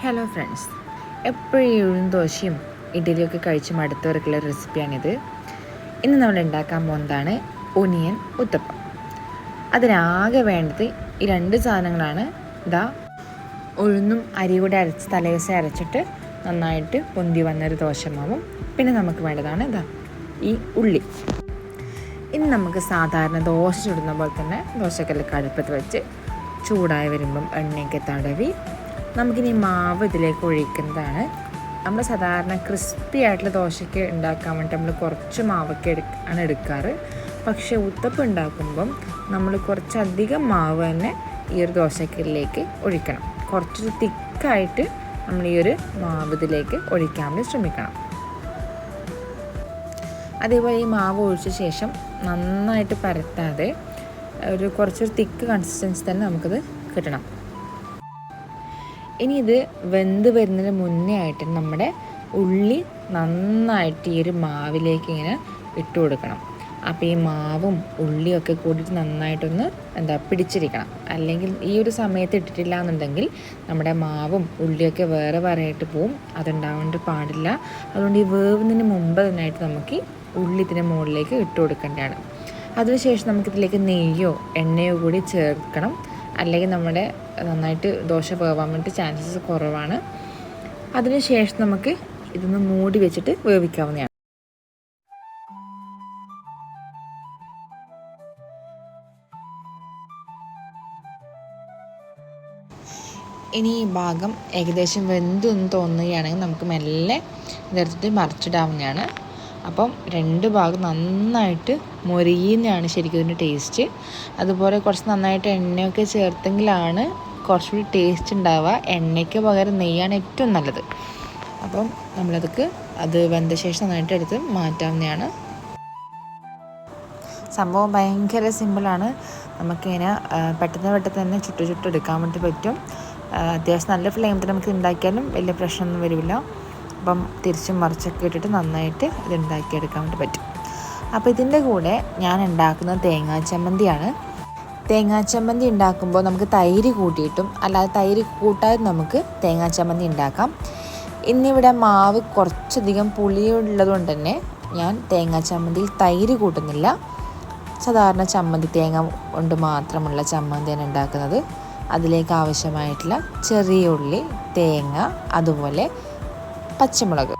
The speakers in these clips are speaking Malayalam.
ഹലോ ഫ്രണ്ട്സ് എപ്പോഴും ദോശയും ഇഡ്ഡലിയൊക്കെ കഴിച്ച് മടുത്തവർക്കുള്ള റെസിപ്പിയാണിത് ഇന്ന് നമ്മൾ ഉണ്ടാക്കാൻ പോകുന്നതാണ് ഒനിയൻ ഉത്തപ്പം. അതിനാകെ വേണ്ടത് ഈ രണ്ട് സാധനങ്ങളാണ്. ഇതാ ഉഴുന്നും അരി കൂടെ അരച്ച് തലേദിവസം അരച്ചിട്ട് നന്നായിട്ട് പൊന്തി വന്നൊരു ദോശമാവും. പിന്നെ നമുക്ക് വേണ്ടതാണ് ഇതാ ഈ ഉള്ളി. ഇന്ന് നമുക്ക് സാധാരണ ദോശ ചുടുന്ന പോലെ തന്നെ ദോശക്കല്ല് കടുപ്പത്ത് വെച്ച് ചൂടായി വരുമ്പം എണ്ണയൊക്കെ തടവി നമുക്കിനി മാവ് ഇതിലേക്ക് ഒഴിക്കുന്നതാണ്. നമ്മൾ സാധാരണ ക്രിസ്പി ആയിട്ടുള്ള ദോശയ്ക്ക് ഉണ്ടാക്കാൻ വേണ്ടി നമ്മൾ കുറച്ച് മാവൊക്കെ ആണ് എടുക്കാറ്. പക്ഷേ ഉത്തപ്പം ഉണ്ടാക്കുമ്പം നമ്മൾ കുറച്ചധികം മാവ് തന്നെ ഈ ഒരു ദോശക്കല്ലിലേക്ക് ഒഴിക്കണം. കുറച്ചൊരു തിക്കായിട്ട് നമ്മൾ ഈ ഒരു മാവ് ഇതിലേക്ക് ഒഴിക്കാൻ വേണ്ടി ശ്രമിക്കണം. അതേപോലെ ഈ മാവ് ഒഴിച്ച ശേഷം നന്നായിട്ട് പരത്താതെ ഒരു കുറച്ചൊരു തിക്ക് കൺസിസ്റ്റൻസി തന്നെ നമുക്കത് കിട്ടണം. ഇനി ഇത് വെന്ത് വരുന്നതിന് മുന്നേ ആയിട്ട് നമ്മുടെ ഉള്ളി നന്നായിട്ട് ഈ ഒരു മാവിലേക്ക് ഇങ്ങനെ ഇട്ട് കൊടുക്കണം. അപ്പോൾ ഈ മാവും ഉള്ളിയൊക്കെ കൂടിയിട്ട് നന്നായിട്ടൊന്ന് എന്താ പിടിച്ചിരിക്കണം. അല്ലെങ്കിൽ ഈ ഒരു സമയത്ത് ഇട്ടിട്ടില്ല എന്നുണ്ടെങ്കിൽ നമ്മുടെ മാവും ഉള്ളിയൊക്കെ വേറെ വേറെയായിട്ട് പോവും. അതുണ്ടാവേണ്ട പാടില്ല. അതുകൊണ്ട് ഈ വേവുന്നതിന് മുമ്പ് തന്നെയായിട്ട് നമുക്ക് ഈ ഉള്ളി ഇതിന്റെ മുകളിലേക്ക് ഇട്ട് കൊടുക്കേണ്ടതാണ്. അതിനുശേഷം നമുക്കിതിലേക്ക് നെയ്യോ എണ്ണയോ കൂടി ചേർക്കണം. അല്ലെങ്കിൽ നമ്മുടെ നന്നായിട്ട് ദോശ വേവാൻ വേണ്ടി ചാൻസസ് കുറവാണ്. അതിനുശേഷം നമുക്ക് ഇതൊന്ന് മൂടി വെച്ചിട്ട് വേവിക്കാവുന്നതാണ്. ഇനി ഈ ഭാഗം ഏകദേശം വെന്തു എന്ന് തോന്നുകയാണെങ്കിൽ നമുക്ക് മെല്ലെ ഇതെടുത്തിട്ട് മറിച്ചിടാവുന്നതാണ്. അപ്പം രണ്ട് ഭാഗം നന്നായിട്ട് മൊരിയുന്നതാണ് ശരിക്കും ഇതിന്റെ ടേസ്റ്റ്. അതുപോലെ കുറച്ച് നന്നായിട്ട് എണ്ണയൊക്കെ ചേർത്തെങ്കിലാണ് കുറച്ചുകൂടി ടേസ്റ്റ് ഉണ്ടാവുക. എണ്ണയ്ക്ക് പകരം നെയ്യാണ് ഏറ്റവും നല്ലത്. അപ്പം നമ്മളതൊക്കെ അത് വെന്ത ശേഷം നന്നായിട്ട് എടുത്ത് മാറ്റാവുന്നതാണ്. സംഭവം ഭയങ്കര സിമ്പിളാണ്. നമുക്കിങ്ങനെ പെട്ടെന്ന് പെട്ടെന്ന് തന്നെ ചുട്ടു ചുട്ടെടുക്കാൻ വേണ്ടി പറ്റും. അത്യാവശ്യം നല്ല ഫ്ലെയിമിൽ നമുക്ക് ഉണ്ടാക്കിയാലും വലിയ പ്രശ്നമൊന്നും വരില്ല. അപ്പം തിരിച്ചും മറിച്ചൊക്കെ ഇട്ടിട്ട് നന്നായിട്ട് ഇത് ഉണ്ടാക്കിയെടുക്കാൻ വേണ്ടി പറ്റും. അപ്പോൾ ഇതിന്റെ കൂടെ ഞാൻ ഉണ്ടാക്കുന്ന തേങ്ങാ ചമ്മന്തിയാണ്. തേങ്ങാ ചമ്മന്തി ഉണ്ടാക്കുമ്പോൾ നമുക്ക് തൈര് കൂട്ടിയിട്ടും അല്ലാതെ തൈര് കൂട്ടാതെ നമുക്ക് തേങ്ങാ ചമ്മന്തി ഉണ്ടാക്കാം. ഇന്നിവിടെ മാവ് കുറച്ചധികം പുളിയുള്ളതുകൊണ്ട് തന്നെ ഞാൻ തേങ്ങാ ചമ്മന്തിയിൽ തൈര് കൂട്ടുന്നില്ല. സാധാരണ ചമ്മന്തി തേങ്ങ കൊണ്ട് മാത്രമുള്ള ചമ്മന്തിയാണ് ഉണ്ടാക്കുന്നത്. അതിലേക്ക് ആവശ്യമായിട്ടുള്ള ചെറിയ ഉള്ളി തേങ്ങ അതുപോലെ പച്ചമുളക്.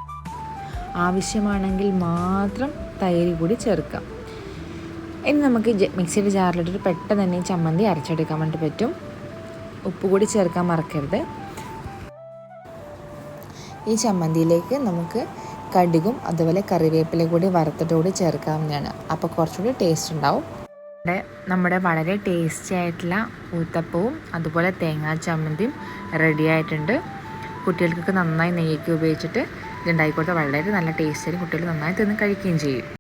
ആവശ്യമാണെങ്കിൽ മാത്രം തൈര് കൂടി ചേർക്കാം. ഇനി നമുക്ക് മിക്സിയുടെ ജാറിലിട്ടിട്ട് പെട്ടെന്ന് തന്നെ ചമ്മന്തി അരച്ചെടുക്കാൻ വേണ്ടി പറ്റും. ഉപ്പ് കൂടി ചേർക്കാൻ മറക്കരുത്. ഈ ചമ്മന്തിയിലേക്ക് നമുക്ക് കടുകും അതുപോലെ കറിവേപ്പില കൂടി വറുത്തിട്ട് കൂടി ചേർക്കാവുന്നതാണ്. അപ്പോൾ കുറച്ചുകൂടി ടേസ്റ്റ് ഉണ്ടാവും. നമ്മുടെ വളരെ ടേസ്റ്റി ആയിട്ടുള്ള ഊത്തപ്പവും അതുപോലെ തേങ്ങാ ചമ്മന്തിയും റെഡി ആയിട്ടുണ്ട്. കുട്ടികൾക്കൊക്കെ നന്നായി നെയ്യൊക്കെ ഉപയോഗിച്ചിട്ട് ഇത് ഉണ്ടാക്കി കൊടുത്താൽ വളരെ നല്ല ടേസ്റ്റിൽ കുട്ടികൾ നന്നായി തിന്ന് കഴിക്കുകയും ചെയ്യും.